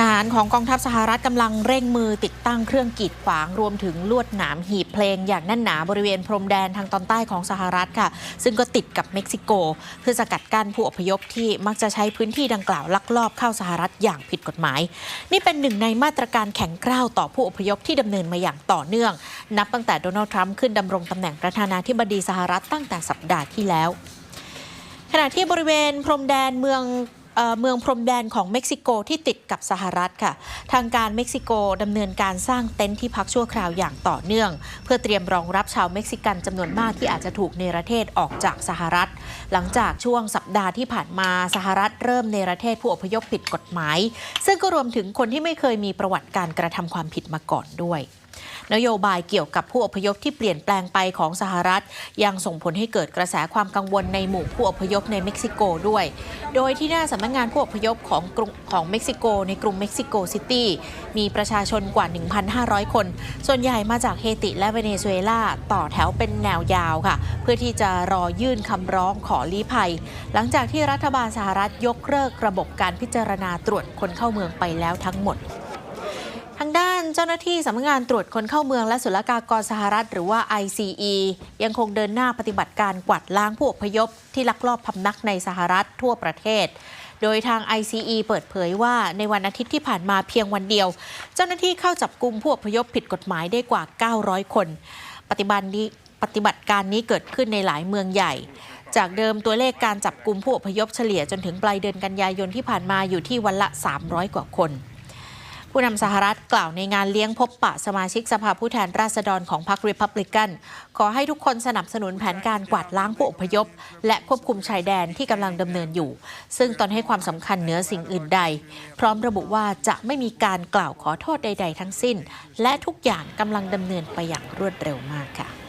ทหารของกองทัพสหรัฐกำลังเร่งมือติดตั้งเครื่องกีดขวางรวมถึงลวดหนามหีบเพลงอย่างแน่นหนาบริเวณพรมแดนทางตอนใต้ของสหรัฐค่ะ ซึ่งก็ติดกับเม็กซิโก เพื่อสกัดกั้นผู้อพยพที่มักจะใช้พื้นที่ดังกล่าวลักลอบเข้าสหรัฐอย่างผิดกฎหมาย นี่เป็นหนึ่งในมาตรการแข็งกร้าวต่อผู้อพยพที่ดำเนินมาอย่างต่อเนื่อง นับตั้งแต่โดนัลด์ทรัมป์ขึ้นดำรงตำแหน่งประธานาธิบดีสหรัฐตั้งแต่สัปดาห์ที่แล้ว ขณะที่บริเวณพรมแดนเมือง เมืองพรมแดนของเม็กซิโกที่ติดกับสหรัฐค่ะ ทางการเม็กซิโกดำเนินการสร้างเต็นท์ที่พักชั่วคราวอย่างต่อเนื่อง เพื่อเตรียมรองรับชาวเม็กซิกันจำนวนมากที่อาจจะถูกเนรเทศออกจากสหรัฐ หลังจากช่วงสัปดาห์ที่ผ่านมาสหรัฐเริ่มเนรเทศผู้อพยพผิดกฎหมาย ซึ่งก็รวมถึงคนที่ไม่เคยมีประวัติการกระทำความผิดมาก่อนด้วยนโยบายเกี่ยวกับผู้อพยพที่เปลี่ยนแปลงไปของสหรัฐ ยังส่งผลให้เกิดกระแสความกังวลในหมู่ผู้อพยพในเม็กซิโกด้วย โดยที่หน้าสำนักงานผู้อพยพของกรุงของเม็กซิโก ในกรุงเม็กซิโกซิตี้มีประชาชนกว่า 1,500 คน ส่วนใหญ่มาจากเฮติและเวเนซุเอลาต่อแถวเป็นแนวยาวค่ะ เพื่อที่จะรอยื่นคำร้องขอลี้ภัย หลังจากที่รัฐบาลสหรัฐยกเลิกระบบการพิจารณาตรวจคนเข้าเมืองไปแล้วทั้งหมดานเจ้าหน้าที่สำนักงานตรวจคนเข้าเมืองและศุลกากรสหรัฐ หรือว่า ICE ยังคงเดินหน้าปฏิบัติการกวาดล้างผู้อพยพ ที่ลักลอบพำนักในสหรัฐทั่วประเทศ โดยทาง ICE เปิดเผยว่าในวันอาทิตย์ที่ผ่านมาเพียงวันเดียว เจ้าหน้าที่เข้าจับกลุ่มผู้อพยพผิดกฎหมายได้กว่า 900 คน ปฏิบัตินี้ปฏิบัติการนี้เกิดขึ้นในหลายเมืองใหญ่ จากเดิมตัวเลขการจับกลุ่มผู้อพยพเฉลี่ยจนถึงปลายเดือนกันยายนที่ผ่านมาอยู่ที่วันละ 300 กว่าคน ผู้นำสหรัฐกล่าวในงานเลี้ยงพบปะสมาชิกสภาผู้แทนราษฎรของพรรคริพับลิกัน ขอให้ทุกคนสนับสนุนแผนการกวาดล้างผู้อพยพ และควบคุมชายแดนที่กำลังดำเนินอยู่ ซึ่งตอนให้ความสำคัญเหนือสิ่งอื่นใด พร้อมระบุว่าจะไม่มีการกล่าวขอโทษใด ๆ ทั้งสิ้น และทุกอย่างกำลังดำเนินไปอย่างรวดเร็วมากค่ะ